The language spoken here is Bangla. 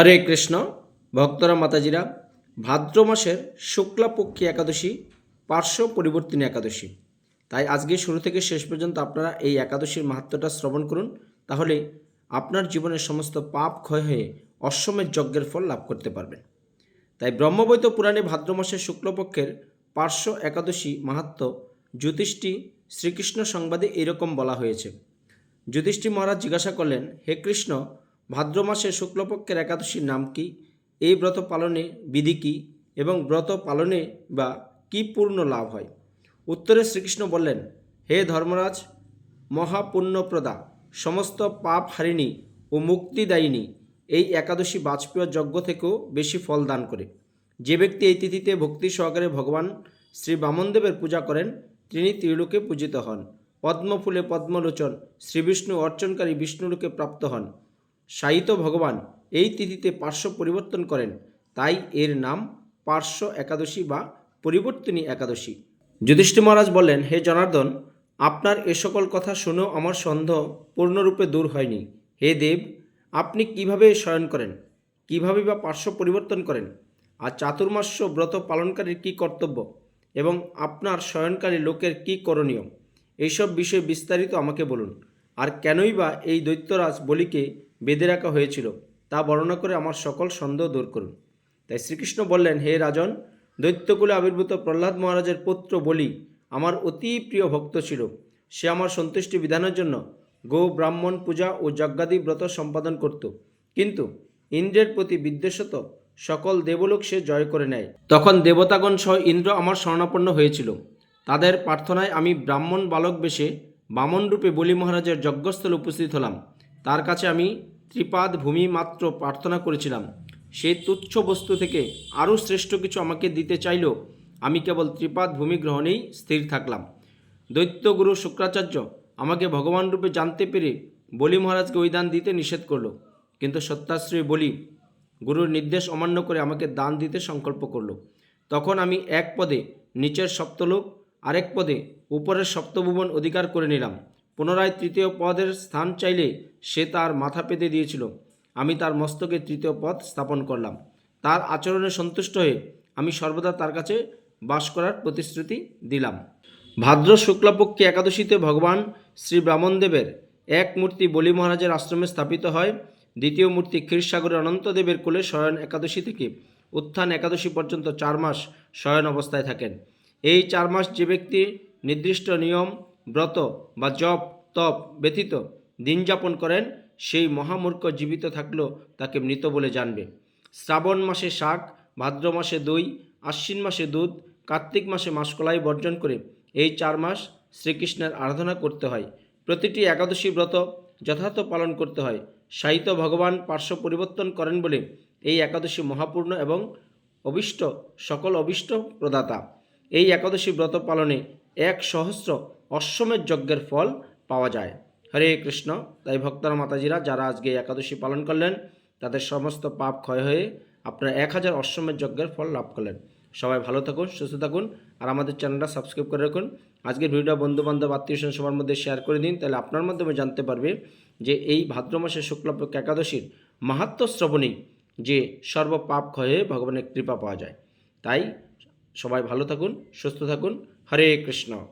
হরে কৃষ্ণ, ভক্তরা মাতাজিরা, ভাদ্র মাসের শুক্লাপক্ষী একাদশী, পার্শ্ব পরিবর্তিনী একাদশী। তাই আজকে শুরু থেকে শেষ পর্যন্ত আপনারা এই একাদশীর মাহাত্ম্যটা শ্রবণ করুন, তাহলে আপনার জীবনের সমস্ত পাপ ক্ষয় হয়ে অশ্বমের যজ্ঞের ফল লাভ করতে পারবেন। তাই ব্রহ্মবৈত পুরাণে ভাদ্র মাসের শুক্লপক্ষের পার্শ্ব একাদশী মাহাত্ম্য জ্যোতিষটি শ্রীকৃষ্ণ সংবাদে এরকম বলা হয়েছে। যুধিষ্ঠি মহারাজ জিজ্ঞাসা করলেন, হে কৃষ্ণ ভাদ্র মাসের শুক্লপক্ষের একাদশীর নাম কি? এই ব্রত পালনে বিধি কী? এবং ব্রত পালনে বা কি পূর্ণ লাভ হয়? উত্তরে শ্রীকৃষ্ণ বললেন, হে ধর্মরাজ, মহাপুণ্যপ্রদা, সমস্ত পাপ হারিণী ও মুক্তিদায়িনী এই একাদশী বাজপেয় যজ্ঞ থেকেও বেশি ফল দান করে। যে ব্যক্তি এই তিথিতে ভক্তি সহকারে ভগবান শ্রী বামনদেবের পূজা করেন, তিনি ত্রিলোকে পূজিত হন। পদ্মফুলে পদ্মলোচন, শ্রীবিষ্ণু অর্চনকারী বিষ্ণুলোকে প্রাপ্ত হন। সাহিত্য ভগবান এই তিথিতে পার্শ্ব পরিবর্তন করেন। তাই এর নাম পার্শ্ব একাদশী বা পরিবর্তনী একাদশী। যুধিষ্ঠির মহারাজ বললেন, হে জনার্দন, আপনার এ সকল কথা শুনেও আমার সন্দেহ পূর্ণরূপে দূর হয়নি। হে দেব, আপনি কীভাবে শয়ন করেন? কীভাবে বা পার্শ্ব পরিবর্তন করেন? আর চাতুর্মাস্য ব্রত পালনকারীর কী কর্তব্য? এবং আপনার শয়নকারী লোকের কী করণীয়? এইসব বিষয়ে বিস্তারিত আমাকে বলুন। আর কেনই বা এই দৈত্যরাজ বলিকে বেঁধে রাখা হয়েছিল, তা বর্ণনা করে আমার সকল সন্দেহ দূর করুন। তাই শ্রীকৃষ্ণ বললেন, হে রাজন, দৈত্যকুলে আবির্ভূত প্রহ্লাদ মহারাজের পুত্র বলি আমার অতি প্রিয় ভক্ত ছিল। সে আমার সন্তুষ্টি বিধানের জন্য গো ব্রাহ্মণ পূজা ও যজ্ঞাদি ব্রত সম্পাদন করত। কিন্তু ইন্দ্রের প্রতি বিদ্বেষত সকল দেবলোক সে জয় করে নেয়। তখন দেবতাগণ সহ ইন্দ্র আমার শরণাপন্ন হয়েছিল। তাদের প্রার্থনায় আমি ব্রাহ্মণ বালক বেশে বামন রূপে বলি মহারাজের যজ্ঞস্থলে উপস্থিত হলাম। তার কাছে আমি ত্রিপাদ ভূমি মাত্র প্রার্থনা করেছিলাম। সেই তুচ্ছ বস্তু থেকে আরও শ্রেষ্ঠ কিছু আমাকে দিতে চাইল। আমি কেবল ত্রিপাদ ভূমি গ্রহণেই স্থির থাকলাম। দৈত্যগুরু শুক্রাচার্য আমাকে ভগবান রূপে জানতে পেরে বলি মহারাজকে ওই দান দিতে নিষেধ করল। কিন্তু সত্যাশ্রয়ী বলি, গুরুর নির্দেশ অমান্য করে আমাকে দান দিতে সংকল্প করল। তখন আমি এক পদে নিচের সপ্তলোক, আরেক পদে উপরের সপ্তভুবন অধিকার করে নিলাম। পুনরায় তৃতীয় পদের স্থান চাইলে সে তার মাথা পেতে দিয়েছিল। আমি তার মস্তকে তৃতীয় পদ স্থাপন করলাম। তার আচরণে সন্তুষ্ট হয়ে আমি সর্বদা তার কাছে বাস করার প্রতিশ্রুতি দিলাম। ভাদ্র শুক্লপক্ষী একাদশীতে ভগবান শ্রী ব্রাহ্মণদেবের এক মূর্তি বলি মহারাজের আশ্রমে স্থাপিত হয়। দ্বিতীয় মূর্তি ক্ষীরসাগরের অনন্তদেবের কোলে শয়ন একাদশী থেকে উত্থান একাদশী পর্যন্ত চার মাস শয়ন অবস্থায় থাকেন। এই চার মাস যে ব্যক্তি নির্দিষ্ট নিয়ম ব্রত বা জপ, তপ ব্যতীত দিন যাপন করেন, সেই মহামূর্খ জীবিত থাকলেও তাকে মৃত বলে জানবে। শ্রাবণ মাসে শাক, ভাদ্র মাসে দই, আশ্বিন মাসে দুধ, কার্তিক মাসে মাসকলাই বর্জন করে এই চার মাস শ্রীকৃষ্ণের আরাধনা করতে হয়। প্রতিটি একাদশী ব্রত যথার্থ পালন করতে হয়। সাহিত্য ভগবান পার্শ্ব পরিবর্তন করেন বলে এই একাদশী মহাপূর্ণ এবং অবিষ্ট, সকল অবিষ্ট প্রদাতা। এই একাদশী ব্রত পালনে এক সহস্র অশ্বমের যজ্ঞের ফল পাওয়া যায়। হরে কৃষ্ণ, তাই ভক্তরা মাতাজিরা যারা আজকে একাদশী পালন করলেন, তাদের সমস্ত পাপ ক্ষয় হয়ে আপনারা এক হাজার অশ্বমের যজ্ঞের ফল লাভ করলেন। সবাই ভালো থাকুন, সুস্থ থাকুন, আর আমাদের চ্যানেলটা সাবস্ক্রাইব করে রাখুন। আজকের ভিডিওটা বন্ধু বান্ধব আত্মীয় স্বজন সবার মধ্যে শেয়ার করে দিন, তাহলে আপনার মাধ্যমে জানতে পারবে যে এই ভাদ্র মাসের শুক্লপক্ষ একাদশীর মাহাত্ম শ্রবণী যে সর্ব পাপ ক্ষয়ে ভগবানের কৃপা পাওয়া যায়। তাই সবাই ভালো থাকুন, সুস্থ থাকুন। হরে কৃষ্ণ।